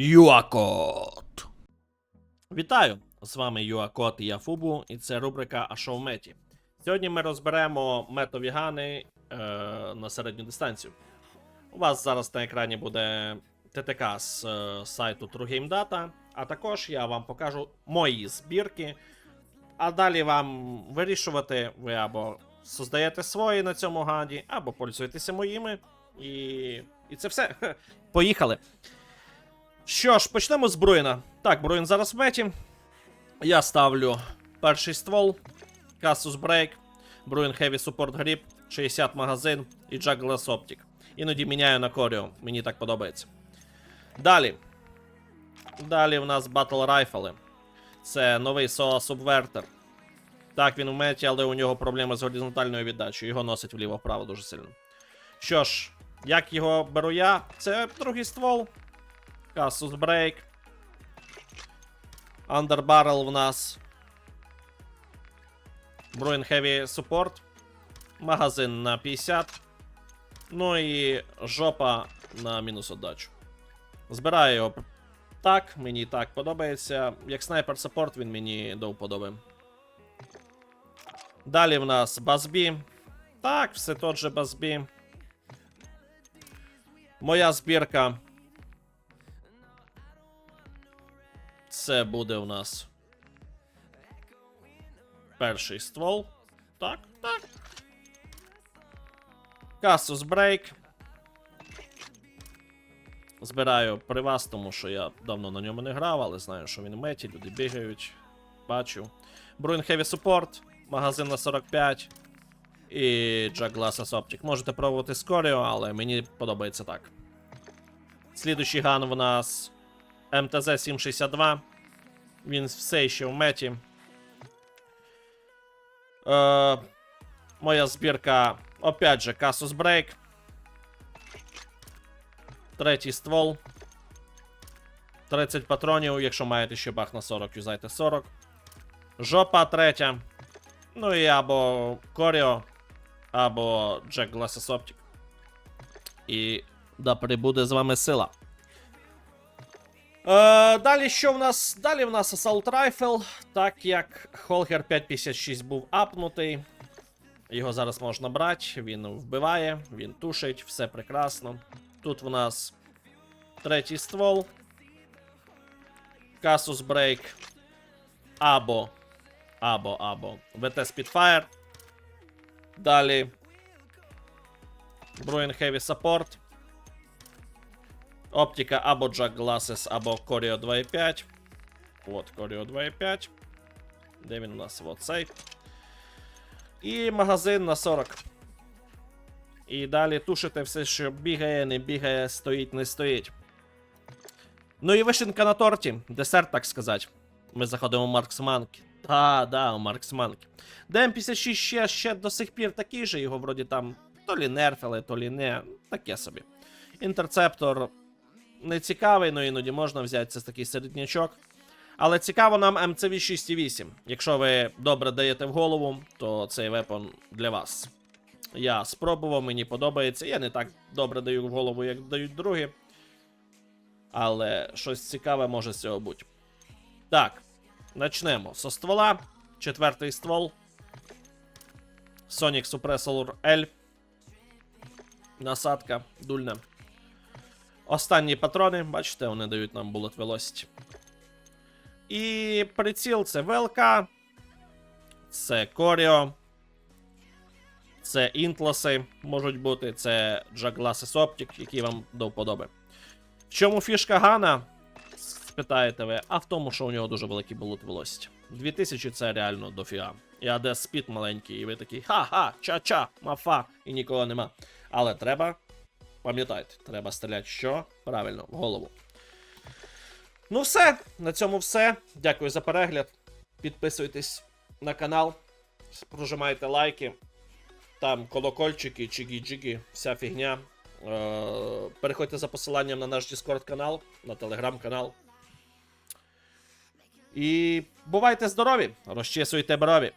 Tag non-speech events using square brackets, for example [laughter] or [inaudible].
Юакот. Вітаю! З вами Юакот і я Фубу, і це рубрика А в меті. Сьогодні ми розберемо метові гани е, на середню дистанцію. У вас зараз на екрані буде ТТК з е, сайту TrueGameData, а також я вам покажу мої збірки. А далі вам вирішувати, ви або создаєте свої на цьому гаді, або пользуєтеся моїми. І, і це все. [laughs] Поїхали. Що ж, почнемо з Бруїна. Так, Бруїн зараз в меті. Я ставлю перший ствол, Casus Break, Бруїн Heavy Support Grip, 60 магазин і Jack Glass Optic. Іноді міняю на Коріо, мені так подобається. Далі. Далі в нас Battle Rifle. Це новий SOA Subverter. Так, він в меті, але у нього проблеми з горизонтальною віддачею. Його носить вліво-вправо дуже сильно. Що ж, як його беру я? Це другий ствол. Casus Break. Underbarrel в нас. Bruin Heavy Support. Магазин на 50. Ну і жопа на мінус отдачу. Збираю його так, мені так подобається. Як снайпер саппорт він мені до вподоби. Далі в нас Базбі. Так, все тот же Базбі. Моя збірка. Це буде у нас. Перший ствол. Так, так. Касус Брейк. Збираю при вас, тому що я давно на ньому не грав, але знаю, що він в меті, люди бігають. Бачу. Bruin Heavy Support, магазин на 45 і Jack Optic. Можете пробувати з але мені подобається так. Слідуючий ган в нас МТЗ 762. Він все ще в меті. Е, моя збірка, опять же, Casus Break. Третій ствол. 30 патронів. Якщо маєте ще бах на 40, юзайте 40. Жопа третя. Ну і або Коріо, або Jack Glasses Optic. І да прибуде з вами сила. Е, далі що в нас? Далі в нас Assault Rifle. Так як Холгер 556 був апнутий. Його зараз можна брати, він вбиває, він тушить, все прекрасно. Тут в нас третій ствол. Casus Break. Або. Або, або. VT Spitfire. Далі. Bruin Heavy Support. Оптика або Jack Glasses, або Corio 2.5. От, Corio 2.5. Де він у нас? От цей. І магазин на 40. І далі тушите все, що бігає, не бігає, стоїть, не стоїть. Ну і вишенка на торті. Десерт, так сказати. Ми заходимо в Марксманки. Та, да, у Марксманки. ДМ56 ще, ще до сих пір такий же, його вроді там то лі нерфили, то лі не. Таке собі. Інтерцептор не цікавий, але іноді можна взяти це такий середнячок. Але цікаво нам МЦВ 6.8. Якщо ви добре даєте в голову, то цей вепон для вас. Я спробував, мені подобається. Я не так добре даю в голову, як дають другі. Але щось цікаве може з цього бути. Так, почнемо. Со ствола. Четвертий ствол. Sonic Suppressor L. Насадка дульна. Останні патрони, бачите, вони дають нам Bullet Velocity. І приціл це ВЛК, це Коріо, це інтласи можуть бути, це Glasses Optic, які вам до вподоби. В чому фішка Гана? Спитаєте ви, а в тому, що у нього дуже великий Bullet Velocity. 2000 це реально дофіга. І АД спід маленький, і ви такі ха-ха, ча-ча, мафа, і нікого нема. Але треба, пам'ятайте, треба стріляти що? Правильно, в голову. Ну, все, на цьому все. Дякую за перегляд. Підписуйтесь на канал, прожимайте лайки. Там колокольчики, чигі-джигі, вся фігня. Е, переходьте за посиланням на наш Discord канал, на телеграм канал. І бувайте здорові! Розчесуйте брові!